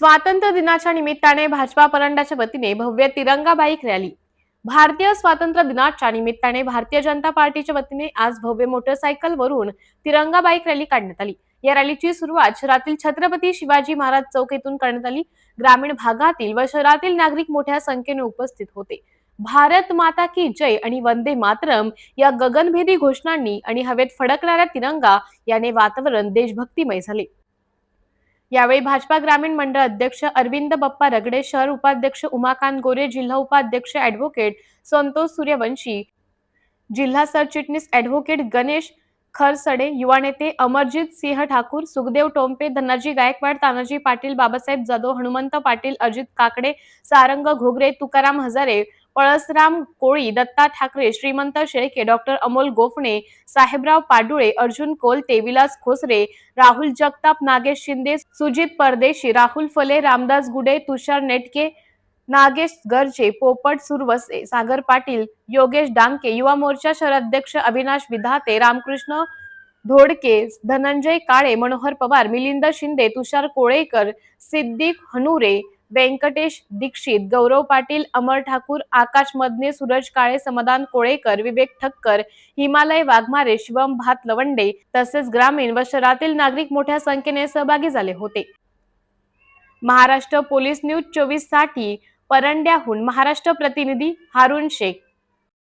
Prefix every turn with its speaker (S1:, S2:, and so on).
S1: स्वातंत्र्य दिनाच्या निमित्ताने भाजपा परंडाच्या वतीने भव्य तिरंगा बाईक रॅली. भारतीय स्वातंत्र्य दिनाच्या निमित्ताने भारतीय जनता पार्टीच्या वतीने आज भव्य मोटरसायकल वरून तिरंगा बाईक रॅली काढण्यात आली. या रॅलीची सुरुवात शहरातील छत्रपती शिवाजी महाराज चौक येथून करण्यात आली. ग्रामीण भागातील व शहरातील नागरिक मोठ्या संख्येने उपस्थित होते. भारत माता की जय आणि वंदे मातरम या गगनभेदी घोषणांनी आणि हवेत फडकणाऱ्या तिरंगा याने वातावरण देशभक्तिमय झाले. यावेळी भाजपा ग्रामीण मंडळ अध्यक्ष अरविंद बप्पा रगडे शहर उपाध्यक्ष उमाकांत गोरे जिल्हा उपाध्यक्ष ॲडव्होकेट संतोष सूर्यवंशी जिल्हा सरचिटणीस ॲडव्होकेट गणेश खरसडे युवा नेते अमरजित सिंह ठाकूर सुखदेव टोंपे धनाजी गायकवाड तानाजी पाटील बाबासाहेब जाधव हनुमंत पाटील अजित काकडे सारंग घोगरे तुकाराम हजारे पळसराम कोळी दत्ता ठाकरे श्रीमंत शेळके डॉक्टर अमोल गोफणे साहेबराव पाडुळे अर्जुन कोलते विलास खोसरे राहुल जगताप नागेश शिंदे सुजित परदेशी राहुल फले रामदास गुडे तुषार नेटके नागेश गर्जे पोपट सुरवसे सागर पाटील योगेश डांके युवा मोर्चा शहर अध्यक्ष अविनाश विधाते रामकृष्ण धोडके धनंजय काळे मनोहर पवार मिलिंद शिंदे तुषार कोळेकर सिद्दीक हनुरे व्यंकटेश दीक्षित गौरव पाटील अमर ठाकूर आकाश मदने सूरज काळे समाधान कोळेकर विवेक ठक्कर हिमालय वाघमारे शिवम भात लवंडे तसेच ग्रामीण व शहरातील नागरिक मोठ्या संख्येने सहभागी झाले होते. महाराष्ट्र पोलीस न्यूज चोवीससाठी परंड्याहून महाराष्ट्र प्रतिनिधी हारुण शेख.